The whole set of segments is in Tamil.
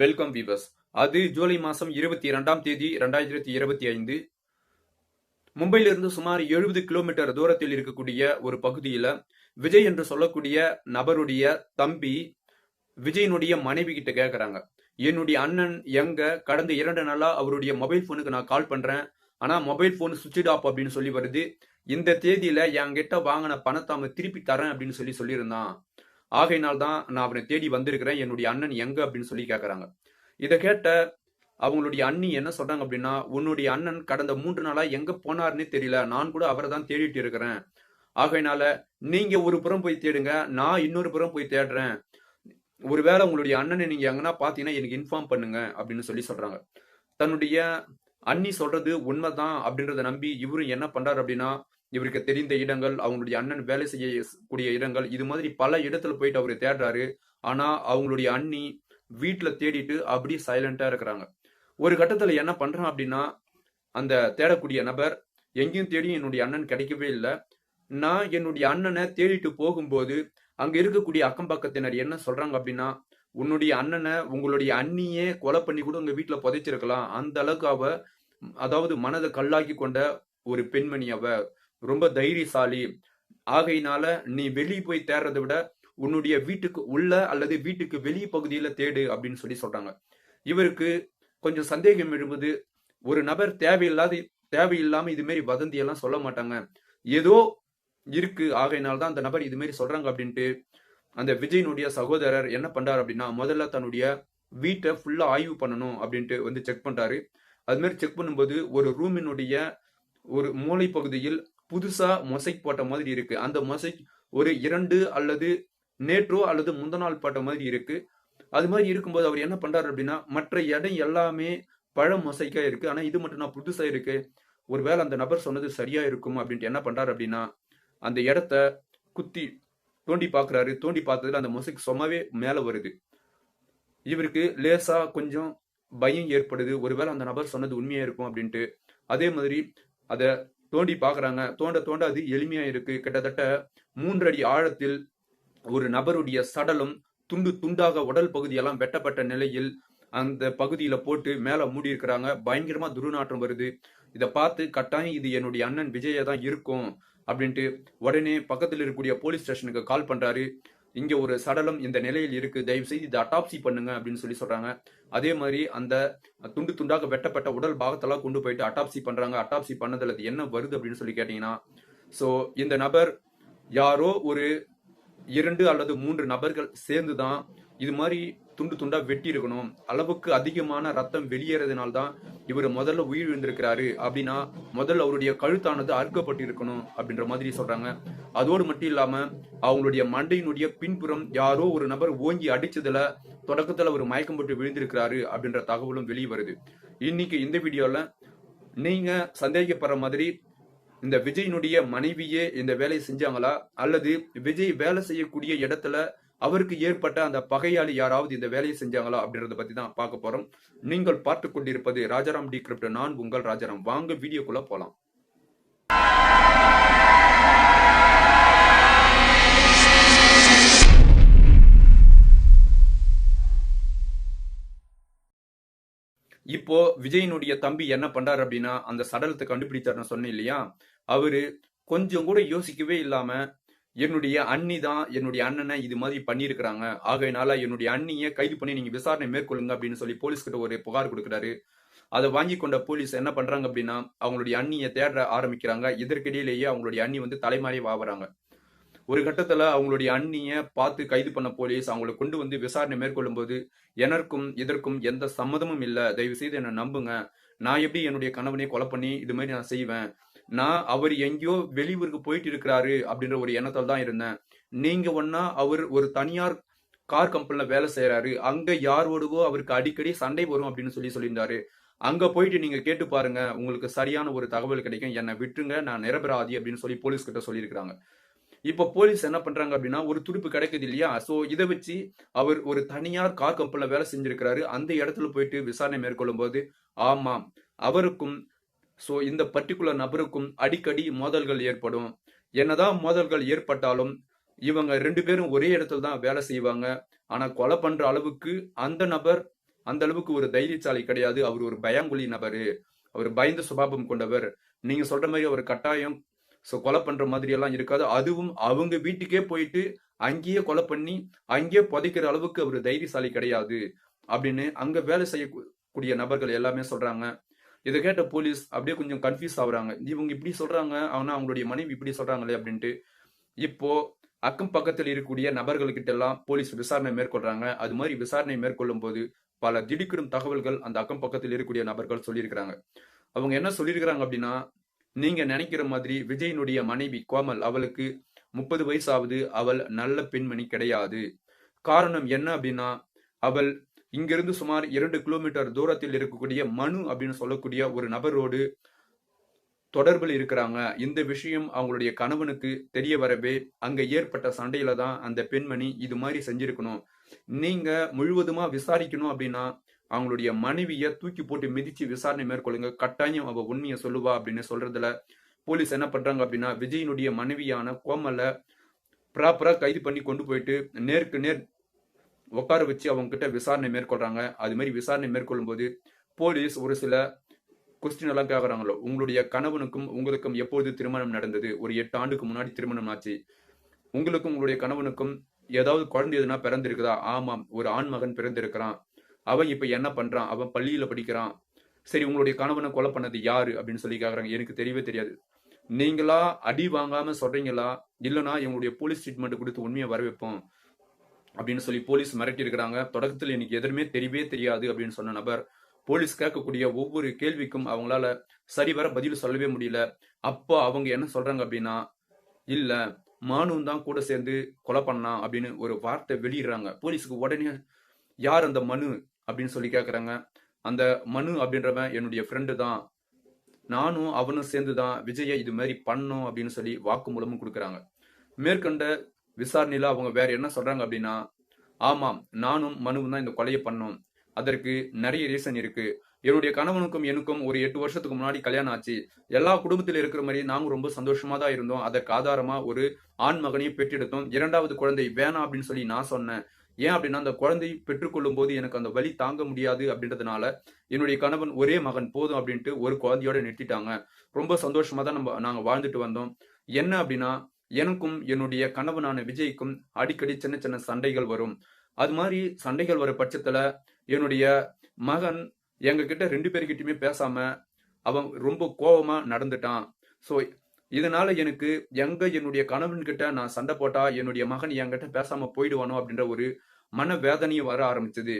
Welcome viewers. அது ஜூலை மாதம் இருபத்தி இரண்டாம் தேதி ரெண்டாயிரத்தி இருபத்தி ஐந்து. மும்பையிலிருந்து சுமார் எழுபது கிலோமீட்டர் தூரத்தில் இருக்கக்கூடிய ஒரு பகுதியில் விஜய் என்று சொல்லக்கூடிய நபருடைய தம்பி விஜயனுடைய மனைவி கிட்ட கேட்குறாங்க என்னுடைய அண்ணன் எங்க? கடந்த இரண்டு நாளாக அவருடைய மொபைல் ஃபோனுக்கு நான் கால் பண்ணுறேன் ஆனால் மொபைல் ஃபோன் சுவிட்ச் ஆஃப் அப்படின்னு சொல்லி வருது. இந்த தேதியில் என்கிட்ட வாங்கின பணத்தை அவன் திருப்பி தரேன் அப்படின்னு சொல்லி சொல்லியிருந்தான். ஆகையினால் தான் நான் அவனை தேடி வந்திருக்கிறேன். என்னுடைய அண்ணன் எங்க அப்படின்னு சொல்லி கேட்குறாங்க இதை கேட்ட அவங்களுடைய அண்ணி என்ன சொல்றாங்க அப்படின்னா உன்னுடைய அண்ணன் கடந்த மூன்று நாளா எங்க போனாருன்னே தெரியல. நான் கூட அவரை தான் தேடிட்டு இருக்கிறேன். ஆகையினால நீங்க ஒரு புறம் போய் தேடுங்க. நான் இன்னொரு புறம் போய் தேடுறேன். ஒருவேளை உங்களுடைய அண்ணனை நீங்க எங்கன்னா பாத்தீங்கன்னா எனக்கு இன்ஃபார்ம் பண்ணுங்க அப்படின்னு சொல்லி சொல்றாங்க. தன்னுடைய அண்ணி சொல்றது உண்மைதான் அப்படின்றத நம்பி இவரும் என்ன பண்றாரு அப்படின்னா இவருக்கு தெரிந்த இடங்கள் அவங்களுடைய அண்ணன் வேலை செய்யக்கூடிய இடங்கள் இது மாதிரி பல இடத்துல போயிட்டு அவர் தேடுறாரு. ஆனா அவங்களுடைய அண்ணி வீட்டுல தேடிட்டு அப்படியே சைலண்டா இருக்கிறாங்க. ஒரு கட்டத்துல என்ன பண்றான் அப்படின்னா அந்த தேடக்கூடிய நபர் எங்கேயும் தேடி என்னுடைய அண்ணன் கிடைக்கவே இல்லை. நான் என்னுடைய அண்ணனை தேடிட்டு போகும்போது அங்க இருக்கக்கூடிய அக்கம் பக்கத்தினர் என்ன சொல்றாங்க அப்படின்னா உன்னுடைய அண்ணனை உங்களுடைய அண்ணியே கொலை பண்ணி கூட உங்க வீட்டுல புதைச்சிருக்கலாம். அந்த அளவுக்கு அவ அதாவது மனதை கல்லாக்கி கொண்ட ஒரு பெண்மணி அவ. ரொம்ப தைரியசாலி. ஆகையினால நீ வெளியே போய் தேடுறதை விட உன்னுடைய வீட்டுக்கு உள்ள அல்லது வீட்டுக்கு வெளியே பகுதியில தேடு அப்படின்னு சொல்லி சொல்றாங்க. இவருக்கு கொஞ்சம் சந்தேகம் எழும்புது. ஒரு நபர் தேவையில்லாத தேவையில்லாம இது மாரி வதந்தி எல்லாம் சொல்ல மாட்டாங்க. ஏதோ இருக்கு. ஆகையினால தான் அந்த நபர் இது மாரி சொல்றாங்க அப்படின்ட்டு அந்த விஜயனுடைய சகோதரர் என்ன பண்றாரு அப்படின்னா முதல்ல தன்னுடைய வீட்டை ஃபுல்லா ஆய்வு பண்ணணும் அப்படின்ட்டு வந்து செக் பண்றாரு. அது மாதிரி செக் பண்ணும்போது ஒரு ரூமினுடைய ஒரு மூளை பகுதியில் புதுசா மொசைக் போட்ட மாதிரி இருக்கு. அந்த மொசைக் ஒரு இரண்டு அல்லது நேற்றோ அல்லது முந்த நாள் போட்ட மாதிரி இருக்கு. அது மாதிரி இருக்கும்போது அவர் என்ன பண்றாரு அப்படின்னா மற்ற இடம் எல்லாமே பழ மொசைக்கா இருக்கு. ஆனா இது மட்டும் நான் புதுசா இருக்கு. ஒருவேளை அந்த நபர் சொன்னது சரியா இருக்கும் அப்படின்ட்டு என்ன பண்றாரு அப்படின்னா அந்த இடத்த குத்தி தோண்டி பாக்குறாரு. தோண்டி பார்த்ததுல அந்த மொசைக் சும்மாவே மேல வருது. இவருக்கு லேசா கொஞ்சம் பயம் ஏற்படுது. ஒருவேளை அந்த நபர் சொன்னது உண்மையா இருக்கும் அப்படின்ட்டு. அதே மாதிரி அதை தோண்டி பாக்குறாங்க. தோண்ட தோண்ட அது எளிமையா இருக்கு. கிட்டத்தட்ட மூன்றடி ஆழத்தில் ஒரு நபருடைய சடலம் துண்டு துண்டாக உடல் பகுதியெல்லாம் வெட்டப்பட்ட நிலையில் அந்த பகுதியில போட்டு மேல மூடி இருக்கிறாங்க பயங்கரமா துர்நாற்றம் வருது. இதை பார்த்து கட்டாயம் இது என்னுடைய அண்ணன் விஜய தான் இருக்கும். அப்படின்ட்டு உடனே பக்கத்தில் இருக்கக்கூடிய போலீஸ் ஸ்டேஷனுக்கு கால் பண்றாரு. இங்க ஒரு சடலம் இந்த நிலையில் இருக்கு. தயவு செய்து இதை அட்டாப்சி பண்ணுங்க அப்படின்னு சொல்லி சொல்றாங்க. அதே மாதிரி அந்த துண்டு துண்டாக வெட்டப்பட்ட உடல் பாகத்தெல்லாம் கொண்டு போயிட்டு அட்டாப்சி பண்றாங்க. அட்டாப்சி பண்ணதுல அது என்ன வருது அப்படின்னு சொல்லி கேட்டீங்கன்னா ஸோ இந்த நபர் யாரோ ஒரு இரண்டு அல்லது மூன்று நபர்கள் சேர்ந்து தான் இது மாதிரி துண்டு துண்டா வெட்டி இருக்கணும் அளவுக்கு அதிகமான ரத்தம் வெளியேறதுனால தான் இவர் முதல்ல உயிர் விழுந்திருக்கிறாரு அப்படின்னா முதல்ல அவருடைய கழுத்தானது அறுக்கப்பட்டு இருக்கணும் அப்படின்ற மாதிரி சொல்றாங்க. அதோடு மட்டும் இல்லாம அவங்களுடைய மண்டையினுடைய பின்புறம் யாரோ ஒரு நபர் ஓங்கி அடிச்சதுல தொடக்கத்துல ஒரு மயக்கம் போட்டு விழுந்திருக்கிறாரு அப்படின்ற தகவலும் வெளியே வருது. இன்னைக்கு இந்த வீடியோல நீங்க சந்தேகப்படுற மாதிரி இந்த விஜயினுடைய மனைவியே இந்த வேலையை செஞ்சாங்களா? அல்லது விஜய் வேலை செய்யக்கூடிய இடத்துல அவருக்கு ஏற்பட்ட அந்த பகையாளி யாராவது இந்த வேலையை செஞ்சாங்களா அப்படின்றத பத்தி தான் பார்க்க போறோம். நீங்கள் பார்த்து கொண்டிருப்பது ராஜாராம் டி கிரிப்ட். நான் உங்கள் ராஜாராம். வாங்க வீடியோக்குள்ள போலாம். இப்போ விஜயனுடைய தம்பி என்ன பண்றாரு அப்படின்னா அந்த சடலத்தை கண்டுபிடிச்சாருன்னு சொன்னேன் இல்லையா? அவரு கொஞ்சம் கூட யோசிக்கவே இல்லாம என்னுடைய அண்ணி தான் என்னுடைய அண்ணனை இது மாதிரி பண்ணியிருக்கிறாங்க. ஆகையினால என்னுடைய அண்ணியை கைது பண்ணி நீங்க விசாரணை மேற்கொள்ளுங்க அப்படின்னு சொல்லி போலீஸ் கிட்ட ஒரு புகார் கொடுக்குறாரு. அதை வாங்கி கொண்ட போலீஸ் என்ன பண்றாங்க அப்படின்னா அவங்களுடைய அண்ணியை தேட ஆரம்பிக்கிறாங்க. இதற்கிடையிலேயே அவங்களுடைய அண்ணி வந்து தலைமாறி வாவறாங்க ஒரு கட்டத்துல அவங்களுடைய அண்ணிய பார்த்து கைது பண்ண போலீஸ் அவங்களை கொண்டு வந்து விசாரணை மேற்கொள்ளும் போது எனக்கும் இதற்கும் எந்த சம்மதமும் இல்லை. தயவு செய்து என்னை நம்புங்க. நான் எப்படி என்னுடைய கணவனை கொலை பண்ணி இது மாதிரி நான் செய்வேன்? நான் அவர் எங்கேயோ வெளியூருக்கு போயிட்டு இருக்கிறாரு அப்படின்ற ஒரு எண்ணத்தில் தான் இருந்தேன். நீங்க ஒன்னா அவர் ஒரு தனியார் கார் கம்பெனில வேலை செய்யறாரு அங்க யாரோடவோ அவருக்கு அடிக்கடி சண்டை வரும் அப்படின்னு சொல்லி சொல்லியிருந்தாரு. அங்க போயிட்டு நீங்க கேட்டு பாருங்க உங்களுக்கு சரியான ஒரு தகவல் கிடைக்கும். என்னை விட்டுருங்க நான் நிரபராதி அப்படின்னு சொல்லி போலீஸ் கிட்ட சொல்லியிருக்காங்க இப்போ போலீஸ் என்ன பண்றாங்க அப்படின்னா ஒரு துடுப்பு கிடைக்குது இல்லையா? ஸோ இதை வச்சு அவர் ஒரு தனியார் கார் கம்பெனில வேலை செஞ்சிருக்கிறாரு. அந்த இடத்துல போயிட்டு விசாரணை மேற்கொள்ளும் போது ஆமாம் அவருக்கும் ஸோ இந்த பர்டிகுலர் நபருக்கும் அடிக்கடி மோதல்கள் ஏற்படும். என்னதான் மோதல்கள் ஏற்பட்டாலும் இவங்க ரெண்டு பேரும் ஒரே இடத்துல தான் வேலை செய்வாங்க. ஆனா கொலை பண்ற அளவுக்கு அந்த நபர் அந்த அளவுக்கு ஒரு தைரியசாலி கிடையாது. அவர் ஒரு பயங்குழி நபரு. அவர் பயந்த சுபாபம் கொண்டவர். நீங்க சொல்ற மாதிரி அவர் கட்டாயம். ஸோ கொலை பண்ற மாதிரி எல்லாம் இருக்காது. அதுவும் அவங்க வீட்டுக்கே போயிட்டு அங்கேயே கொலை பண்ணி அங்கேயே புதைக்கிற அளவுக்கு அவர் தைரியசாலி கிடையாது. அப்படின்னு அங்க வேலை செய்யக்கூடிய நபர்கள் எல்லாமே சொல்றாங்க. இதை கேட்ட போலீஸ் அப்படியே கொஞ்சம் கன்ஃபியூஸ் ஆகுறாங்க. இவங்க இப்படி சொல்றாங்க ஆனா அவங்களுடைய மனைவி இப்படி சொல்றாங்களே அப்படின்ட்டு. இப்போ அக்கம் பக்கத்தில் இருக்கக்கூடிய நபர்கள்கிட்ட எல்லாம் போலீஸ் விசாரணை மேற்கொள்றாங்க. அது மாதிரி விசாரணை மேற்கொள்ளும் போது பல திடுக்கிடும் தகவல்கள் அந்த அக்கம் பக்கத்தில் இருக்கக்கூடிய நபர்கள் சொல்லியிருக்கிறாங்க. அவங்க என்ன சொல்லியிருக்கிறாங்க அப்படின்னா நீங்க நினைக்கிற மாதிரி விஜயனுடைய மனைவி கோமல் அவளுக்கு முப்பது வயசாவது அவள் நல்ல பெண்மணி கிடையாது. காரணம் என்ன அப்படின்னா அவள் இங்கிருந்து சுமார் இரண்டு கிலோமீட்டர் தூரத்தில் இருக்கக்கூடிய மனு அப்படின்னு சொல்லக்கூடிய ஒரு நபரோடு தொடர்பில் இருக்கிறாங்க. இந்த விஷயம் அவங்களுடைய கணவனுக்கு தெரிய வரவே அங்க ஏற்பட்ட சண்டையில தான் அந்த பெண்மணி இது மாதிரி செஞ்சிருக்கணும். நீங்க முழுவதுமா விசாரிக்கணும் அப்படின்னா அவங்களுடைய மனைவியை தூக்கி போட்டு மிதிச்சு விசாரணை மேற்கொள்ளுங்க. கட்டாயம் அவ உண்மையை சொல்லுவா அப்படின்னு சொல்றதுல போலீஸ் என்ன பண்றாங்க அப்படின்னா விஜயனுடைய மனைவியான கோமலை ப்ராப்பரா கைது பண்ணி கொண்டு போயிட்டு நேருக்கு நேர் உட்கார வச்சு அவங்க கிட்ட விசாரணை மேற்கொள்றாங்க. அது மாதிரி விசாரணை மேற்கொள்ளும் போது போலீஸ் ஒரு சில கொஸ்டின் எல்லாம் கேட்குறாங்களோ உங்களுடைய கணவனுக்கும் உங்களுக்கும் எப்பொழுது திருமணம் நடந்தது? ஒரு எட்டு ஆண்டுக்கு முன்னாடி திருமணம் ஆச்சு. உங்களுக்கும் உங்களுடைய கணவனுக்கும் ஏதாவது குழந்தை எதுனா பிறந்திருக்குதா? ஆமாம் ஒரு ஆண் மகன் பிறந்திருக்கிறான். அவன் இப்ப என்ன பண்றான்? அவன் பள்ளியில படிக்கிறான். சரி உங்களுடைய கணவனை கொலை பண்ணது யாரு? அப்படின்னு சொல்லி கேட்குறாங்க எனக்கு தெரியவே தெரியாது. நீங்களா அடி வாங்காம சொல்றீங்களா? இல்லைனா எங்களுடைய போலீஸ் ட்ரீட்மெண்ட் கொடுத்து உண்மையை வர வைப்போம் அப்படின்னு சொல்லி போலீஸ் மிரட்டி இருக்கிறாங்க தொடக்கத்தில் எனக்கு எதுவுமே தெரியவே தெரியாது அப்படின்னு சொன்ன நபர் போலீஸ் கேட்கக்கூடிய ஒவ்வொரு கேள்விக்கும் அவங்களால சரிவர பதில் சொல்லவே முடியல. அப்போ அவங்க என்ன சொல்றாங்க அப்படின்னா இல்ல மானும் தான் கூட சேர்ந்து கொலை பண்ணான் அப்படின்னு ஒரு வார்த்தை வெளியிடுறாங்க. போலீஸுக்கு உடனே யார் அந்த மனு? அப்படின்னு சொல்லி கேட்குறாங்க. அந்த மனு அப்படின்றவன் என்னுடைய ஃப்ரெண்டு தான். நானும் அவனும் சேர்ந்து தான் விஜயை இது மாதிரி பண்ணோம் அப்படின்னு சொல்லி வாக்குமூலமும் கொடுக்குறாங்க. மேற்கண்ட விசாரணையில அவங்க வேற என்ன சொல்றாங்க அப்படின்னா ஆமாம் நானும் மனுவும் தான் இந்த கொலையை பண்ணோம். அதற்கு நிறைய ரீசன் இருக்கு. என்னுடைய கணவனுக்கும் எனக்கும் ஒரு எட்டு வருஷத்துக்கு முன்னாடி கல்யாணம் ஆச்சு. எல்லா குடும்பத்தில் இருக்கிற மாதிரி நாங்க ரொம்ப சந்தோஷமா தான் இருந்தோம். அதற்கு ஆதாரமா ஒரு ஆண் மகனையும் பெற்றெடுத்தோம். இரண்டாவது குழந்தை வேணாம் அப்படின்னு சொல்லி நான் சொன்னேன். ஏன் அப்படின்னா அந்த குழந்தை பெற்றுக்கொள்ளும் போது எனக்கு அந்த வழி தாங்க முடியாது அப்படின்றதுனால என்னுடைய கணவன் ஒரே மகன் போதும் அப்படின்ட்டு ஒரு குழந்தையோட நிறுத்திட்டாங்க. ரொம்ப சந்தோஷமா தான் நம்ம நாங்க வாழ்ந்துட்டு வந்தோம். என்ன அப்படின்னா எனக்கும் என்னுடைய கணவனான விஜய்க்கும் அடிக்கடி சின்ன சின்ன சண்டைகள் வரும். அது மாதிரி சண்டைகள் வர பட்சத்துல என்னுடைய மகன் எங்க கிட்ட ரெண்டு பேர்கிட்டயுமே பேசாம அவன் ரொம்ப கோபமா நடந்துட்டான். ஸோ இதனால எனக்கு எங்க என்னுடைய கணவன் கிட்ட நான் சண்டை போட்டா என்னுடைய மகன் என்கிட்ட பேசாம போயிடுவானோ அப்படின்ற ஒரு மன வேதனையும் வர ஆரம்பிச்சது.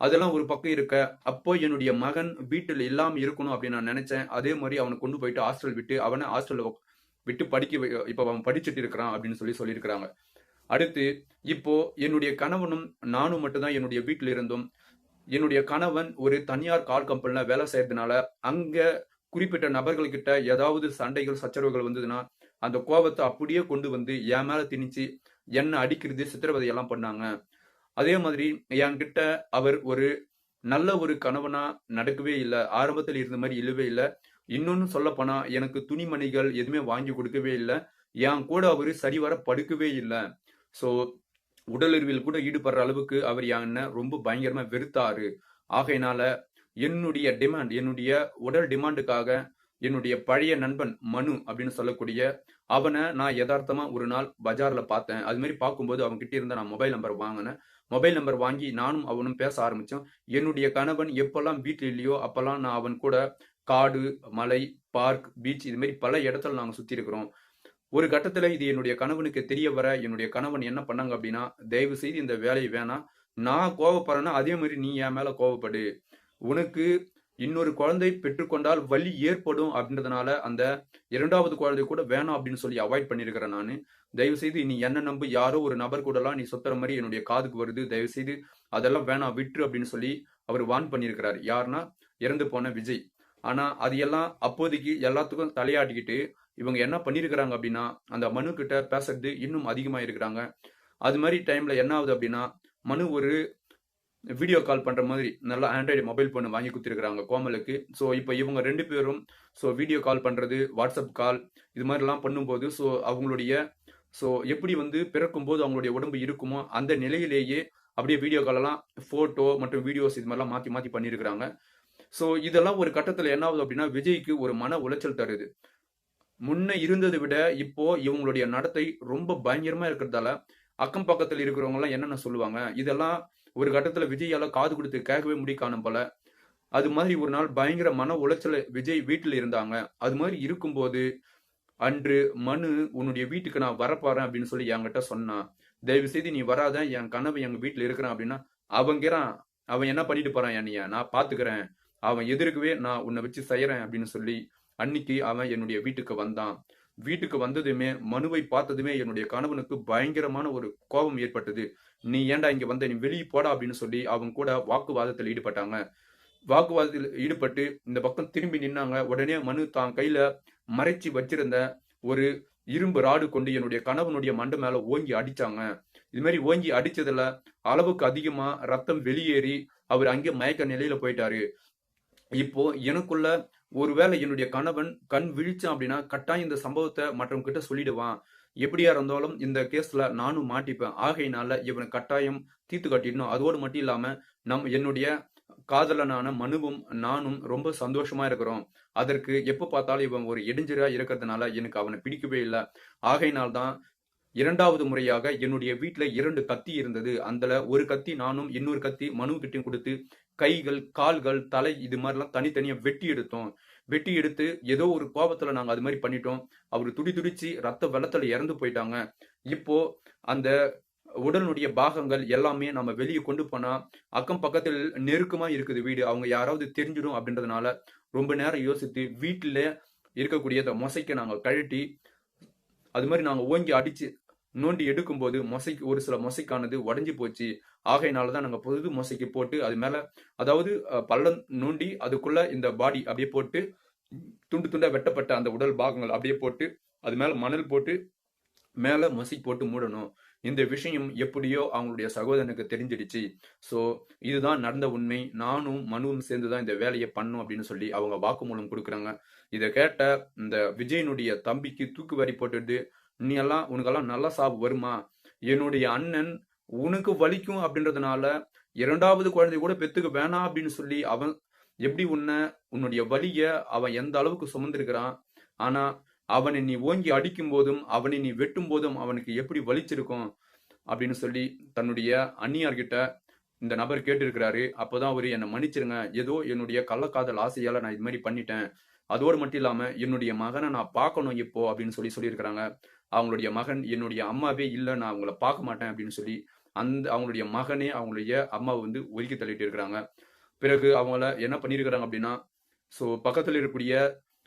அதெல்லாம் ஒரு பக்கம் இருக்க அப்போ என்னுடைய மகன் வீட்டில் இல்லாமல் இருக்கணும் அப்படின்னு நான் நினைச்சேன். அதே மாதிரி அவனை கொண்டு போயிட்டு ஹாஸ்டல் விட்டு அவனை ஹாஸ்டல்ல விட்டு படிக்க இப்போ அவன் படிச்சுட்டு இருக்கிறான் அப்படின்னு சொல்லி சொல்லியிருக்கிறாங்க. அடுத்து இப்போ என்னுடைய கணவனும் நானும் மட்டும்தான் என்னுடைய வீட்டில் இருந்தும் என்னுடைய கணவன் ஒரு தனியார் கால் கம்பெனியில் வேலை செய்யறதுனால அங்கே குறிப்பிட்ட நபர்கள்கிட்ட ஏதாவது சண்டைகள் சச்சரவுகள் வந்ததுன்னா அந்த கோபத்தை அப்படியே கொண்டு வந்து என் மேல திணிச்சு என்ன அடிக்கிறது சித்திரவதை எல்லாம் பண்ணாங்க. அதே மாதிரி என்கிட்ட அவர் ஒரு நல்ல ஒரு கணவனா நடக்கவே இல்லை. ஆரம்பத்தில் இருந்த மாதிரி இல்லவே இல்லை. இன்னொன்னு சொல்லப்போனா எனக்கு துணிமணிகள் எதுவுமே வாங்கி கொடுக்கவே இல்லை. என் கூட அவரு சரிவர படுக்கவே இல்லை. ஸோ உடலுறவில் கூட ஈடுபடுற அளவுக்கு அவர் என்ன ரொம்ப பயங்கரமா வெறுத்தாரு. ஆகையினால என்னுடைய டிமாண்ட் என்னுடைய உடல் டிமாண்டுக்காக என்னுடைய பழைய நண்பன் மனு அப்படின்னு சொல்லக்கூடிய அவனை நான் யதார்த்தமா ஒரு நாள் பஜார்ல பார்த்தேன். அது மாதிரி பார்க்கும்போது அவன் கிட்ட இருந்த நான் மொபைல் நம்பர் வாங்கினேன். மொபைல் நம்பர் வாங்கி நானும் அவனும் பேச ஆரம்பிச்சோம். என்னுடைய கணவன் எப்பெல்லாம் வீட்டில் இல்லையோ அப்பெல்லாம் நான் அவன் கூட காடு மலை பார்க் பீச் இது மாதிரி பல இடத்துல நாங்கள் சுற்றி இருக்கிறோம் ஒரு கட்டத்தில் இது என்னுடைய கணவனுக்கு தெரிய வர என்னுடைய கணவன் என்ன பண்ணாங்க அப்படின்னா தயவு செய்து இந்த வேலையை வேணாம். நான் கோவப்படுறேன்னா அதே மாதிரி நீ என் மேலே கோவப்படு. உனக்கு இன்னொரு குழந்தை பெற்றுக்கொண்டால் வலி ஏற்படும் அப்படின்றதுனால அந்த இரண்டாவது குழந்தை கூட வேணாம் அப்படின்னு சொல்லி அவாய்ட் பண்ணியிருக்கிறேன் நான். தயவு செய்து நீ என்ன நம்பு? யாரோ ஒரு நபர் கூடலாம் நீ சுத்துற மாதிரி என்னுடைய காதுக்கு வருது. தயவு செய்து அதெல்லாம் வேணாம் விட்டுரு அப்படின்னு சொல்லி அவர் வான் பண்ணியிருக்கிறார் யாருன்னா இறந்து போன விஜய். ஆனா அது எல்லாம் அப்போதைக்கு எல்லாத்துக்கும் தலையாட்டிக்கிட்டு இவங்க என்ன பண்ணியிருக்கிறாங்க அப்படின்னா அந்த மனு கிட்ட பேசுறது இன்னும் அதிகமா இருக்கிறாங்க. அது மாதிரி டைம்ல என்ன ஆகுது அப்படின்னா மனு ஒரு வீடியோ கால் பண்ற மாதிரி நல்லா ஆண்ட்ராய்டு மொபைல் போன் வாங்கி கொடுத்துருக்காங்க கோமலுக்கு. ஸோ இப்போ இவங்க ரெண்டு பேரும் ஸோ வீடியோ கால் பண்றது வாட்ஸ்அப் கால் இது மாதிரிலாம் பண்ணும்போது ஸோ அவங்களுடைய ஸோ எப்படி வந்து பிறக்கும்போது அவங்களுடைய உடம்பு இருக்குமோ அந்த நிலையிலேயே அப்படியே வீடியோ காலெல்லாம் ஃபோட்டோ மற்றும் வீடியோஸ் இது மாதிரிலாம் மாற்றி மாற்றி பண்ணியிருக்கிறாங்க ஸோ இதெல்லாம் ஒரு கட்டத்தில் என்ன ஆகுது அப்படின்னா விஜய்க்கு ஒரு மன உளைச்சல் தருது. முன்ன இருந்ததை விட இப்போ இவங்களுடைய நடத்தை ரொம்ப பயங்கரமா இருக்கிறதால அக்கம் பக்கத்தில் இருக்கிறவங்க எல்லாம் என்னென்ன சொல்லுவாங்க? இதெல்லாம் ஒரு கட்டத்துல விஜயால காது கொடுத்து கேட்கவே முடிக்கான போல. அது மாதிரி ஒரு நாள் பயங்கர மன உளைச்சல விஜய் வீட்டில் இருந்தாங்க. அது மாதிரி இருக்கும்போது அன்று மனு உன்னுடைய வீட்டுக்கு நான் வரப்போறேன் அப்படின்னு சொல்லி என்கிட்ட சொன்னான் தயவு செய்து நீ வராத என் கனவு எங்க வீட்டுல இருக்கிறான் அப்படின்னா அவங்கிறான் அவன் என்ன பண்ணிட்டு போறான் என்னைய? நான் பாத்துக்கிறேன். அவன் எதிர்க்கவே நான் உன்னை வச்சு செய்யறேன் அப்படின்னு சொல்லி அன்னைக்கு அவன் என்னுடைய வீட்டுக்கு வந்தான். வீட்டுக்கு வந்ததுமே மனுவை பார்த்ததுமே என்னுடைய கணவனுக்கு பயங்கரமான ஒரு கோபம் ஏற்பட்டது. நீ ஏன்டா இங்க வந்த? நீ வெளியே போடா அப்படின்னு சொல்லி அவங்க கூட வாக்குவாதத்தில் ஈடுபட்டாங்க. வாக்குவாதத்தில் ஈடுபட்டு இந்த பக்கம் திரும்பி நின்னாங்க. உடனே மனு தான் கையில மறைச்சி வச்சிருந்த ஒரு இரும்பு ராடு கொண்டு என்னுடைய கணவனுடைய மண்டை மேல ஓங்கி அடிச்சாங்க. இது மாதிரி ஓங்கி அடிச்சதுல அளவுக்கு அதிகமா ரத்தம் வெளியேறி அவர் அங்கே மயக்க நிலையில போயிட்டாரு. இப்போ எனக்குள்ள ஒருவேளை என்னுடைய கணவன் கண் விழிச்சான் அப்படின்னா கட்டாயம் இந்த சம்பவத்தை மற்றவங்க கிட்ட சொல்லிடுவான். எப்படியா இருந்தாலும் இந்த கேஸ்ல நானும் மாட்டிப்பேன். ஆகையினால இவனை கட்டாயம் தீர்த்து கட்டிடணும். அதோடு மட்டும் இல்லாம நம் என்னுடைய காதலனான மனுவும் நானும் ரொம்ப சந்தோஷமா இருக்கிறோம். அதற்கு எப்ப பார்த்தாலும் இவன் ஒரு இடைஞ்சரா இருக்கிறதுனால எனக்கு அவனை பிடிக்கவே இல்லை. ஆகையினால்தான் இரண்டாவது முறையாக என்னுடைய வீட்டுல இரண்டு கத்தி இருந்தது. அதுல ஒரு கத்தி நானும் இன்னொரு கத்தி மனு கிட்டையும் கொடுத்து கைகள் கால்கள் தலை இது மாதிரிலாம் தனித்தனியா வெட்டி எடுத்தோம். வெட்டி எடுத்து ஏதோ ஒரு கோபத்துல நாங்க அது மாதிரி பண்ணிட்டோம். அவர் துடி துடிச்சு ரத்த வெள்ளத்துல இறந்து போயிட்டாங்க. இப்போ அந்த உடலுடைய பாகங்கள் எல்லாமே நம்ம வெளியே கொண்டு போனா அக்கம் பக்கத்தில் நெருக்கமா இருக்குது வீடு. அவங்க யாராவது தெரிஞ்சிடும் அப்படின்றதுனால ரொம்ப நேரம் யோசித்து வீட்டுல இருக்கக்கூடிய அந்த மொசைக்கை நாங்க கழட்டி அது மாதிரி நாங்க ஓங்கி அடிச்சு நோண்டி எடுக்கும்போது மொசைக்கு ஒரு சில மொசைக்கானது உடஞ்சி போச்சு. ஆகையினால தான் நாங்கள் புது மொசைக்கு போட்டு அது மேலே அதாவது பள்ளம் நோண்டி அதுக்குள்ள இந்த பாடி அப்படியே போட்டு துண்டு துண்டா வெட்டப்பட்ட அந்த உடல் பாகங்கள் அப்படியே போட்டு அது மேலே மணல் போட்டு மேலே மொசை போட்டு மூடணும். இந்த விஷயம் எப்படியோ அவங்களுடைய சகோதரனுக்கு தெரிஞ்சிடுச்சு. ஸோ இதுதான் நடந்த உண்மை. நானும் மனுவும் சேர்ந்து தான் இந்த வேலையை பண்ணும் அப்படின்னு சொல்லி அவங்க வாக்குமூலம் கொடுக்குறாங்க. இதை கேட்ட இந்த விஜயனுடைய தம்பிக்கு தூக்கு வரி போட்டுட்டு நீ எல்லாம் உனக்கெல்லாம் நல்லா சாவு வருமா? என்னுடைய அண்ணன் உனக்கு வலிக்கும் அப்படின்றதுனால இரண்டாவது குழந்தை கூட பெத்துக்க வேணாம் அப்படின்னு சொல்லி அவன் எப்படி உன்னை உன்னுடைய வலிய அவன் எந்த அளவுக்கு சுமந்திருக்கிறான்? ஆனா அவனை நீ ஓங்கி அடிக்கும் போதும் அவனை நீ வெட்டும் போதும் அவனுக்கு எப்படி வலிச்சிருக்கும்? அப்படின்னு சொல்லி தன்னுடைய அந்நியார்கிட்ட இந்த நபர் கேட்டிருக்கிறாரு. அப்போதான் அவரு என்னை மன்னிச்சிருங்க. ஏதோ என்னுடைய கள்ளக்காதல் ஆசையால நான் இது மாதிரி பண்ணிட்டேன். அதோடு மட்டும் இல்லாமல் என்னுடைய மகனை நான் பார்க்கணும் இப்போ அப்படின்னு சொல்லி சொல்லியிருக்கிறாங்க. அவங்களுடைய மகன் என்னுடைய அம்மாவே இல்லை நான் அவங்கள பார்க்க மாட்டேன் அப்படின்னு சொல்லி அந்த அவங்களுடைய மகனே அவங்களுடைய அம்மாவை வந்து ஒதுக்கி தள்ளிட்டு இருக்கிறாங்க. பிறகு அவங்கள என்ன பண்ணியிருக்கிறாங்க அப்படின்னா ஸோ பக்கத்தில் இருக்கக்கூடிய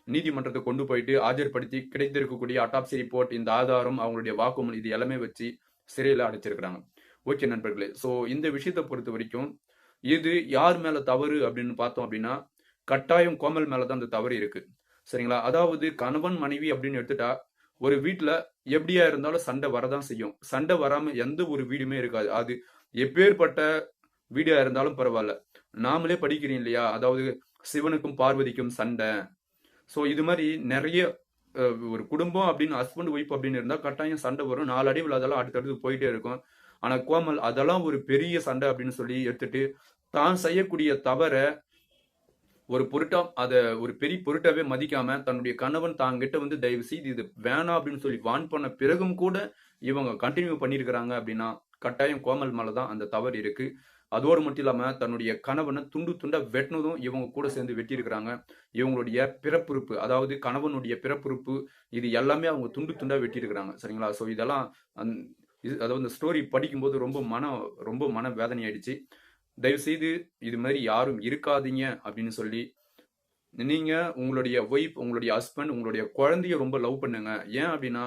நீதிமன்றத்தை கொண்டு போயிட்டு ஆஜர்படுத்தி கிடைத்திருக்கக்கூடிய அட்டாப்சி ரிப்போர்ட் இந்த ஆதாரம் அவங்களுடைய வாக்குமூலம் இது எல்லாமே வச்சு சிறையில் அடைச்சிருக்கிறாங்க. ஓகே நண்பர்களே ஸோ இந்த விஷயத்தை பொறுத்த வரைக்கும் இது யார் மேல தவறு அப்படின்னு பார்த்தோம் அப்படின்னா கட்டாயம் கோமல் மேல தான் அந்த தவறு இருக்கு. சரிங்களா? அதாவது கணவன் மனைவி அப்படின்னு எடுத்துட்டா ஒரு வீட்டுல எப்படியா இருந்தாலும் சண்டை வரதான் செய்யும். சண்டை வராம எந்த ஒரு வீடுமே இருக்காது. அது எப்பேற்பட்ட வீடா இருந்தாலும் பரவாயில்ல. நாமளே படிக்கிறோம் இல்லையா? அதாவது சிவனுக்கும் பார்வதிக்கும் சண்டை. ஸோ இது மாதிரி நிறைய ஒரு குடும்பம் அப்படின்னு ஹஸ்பண்ட் ஒய்ஃப் அப்படின்னு இருந்தா கட்டாயம் சண்டை வரும். நாலு அடிவில் அதெல்லாம் அடுத்தடுத்து போயிட்டே இருக்கும். ஆனா கோமல் அதெல்லாம் ஒரு பெரிய சண்டை அப்படின்னு சொல்லி எடுத்துட்டு தான் செய்யக்கூடிய தவற ஒரு பொருட்டா அதை ஒரு பெரிய பொருட்டாவே மதிக்காம தன்னுடைய கணவன் தாங்கிட்ட வந்து தயவு செய்து இது வேணாம் அப்படின்னு சொல்லி வான் பண்ண பிறகும் கூட இவங்க கண்டினியூ பண்ணியிருக்கிறாங்க அப்படின்னா கட்டாயம் கோமல் மலை தான் அந்த தவறு இருக்கு. அதோடு மட்டும் இல்லாமல் தன்னுடைய கணவனை துண்டு துண்டா வெட்டினதும் இவங்க கூட சேர்ந்து வெட்டியிருக்கிறாங்க. இவங்களுடைய பிறப்புறுப்பு அதாவது கணவனுடைய பிறப்புறுப்பு இது எல்லாமே அவங்க துண்டு துண்டா வெட்டியிருக்கிறாங்க. சரிங்களா? ஸோ இதெல்லாம் அந் இது அதாவது இந்த ஸ்டோரி படிக்கும்போது ரொம்ப மன ரொம்ப மன வேதனை ஆயிடுச்சு தயவு செய்து இது மாதிரி யாரும் இருக்காதீங்க அப்படின்னு சொல்லி நீங்க உங்களுடைய ஒய்ஃப் உங்களுடைய ஹஸ்பண்ட் உங்களுடைய குழந்தைய ரொம்ப லவ் பண்ணுங்க. ஏன் அப்படின்னா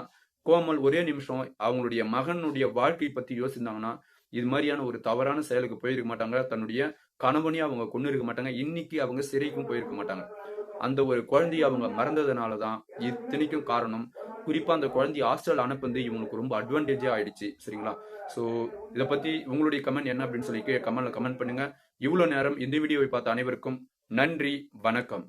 கோமல் ஒரே நிமிஷம் அவங்களுடைய மகனுடைய வாழ்க்கை பத்தி யோசிந்தாங்கன்னா இது மாதிரியான ஒரு தவறான செயலுக்கு போயிருக்க மாட்டாங்க. தன்னுடைய கணவனையும் அவங்க கொண்டு இருக்க மாட்டாங்க. இன்னைக்கு அவங்க சிறைக்கும் போயிருக்க மாட்டாங்க. அந்த ஒரு குழந்தைய அவங்க மறந்ததுனால தான் இத்தனைக்கும் காரணம். குறிப்பாக அந்த குழந்தைய ஹாஸ்டல் அனுப்புந்து இவங்களுக்கு ரொம்ப அட்வான்டேஜா ஆயிடுச்சு சரிங்களா? ஸோ இதை பற்றி உங்களுடைய கமெண்ட் என்ன அப்படின்னு சொல்லி கமெண்ட்ல கமெண்ட் பண்ணுங்க. இவ்வளோ நேரம் இந்த வீடியோவை பார்த்த அனைவருக்கும் நன்றி வணக்கம்.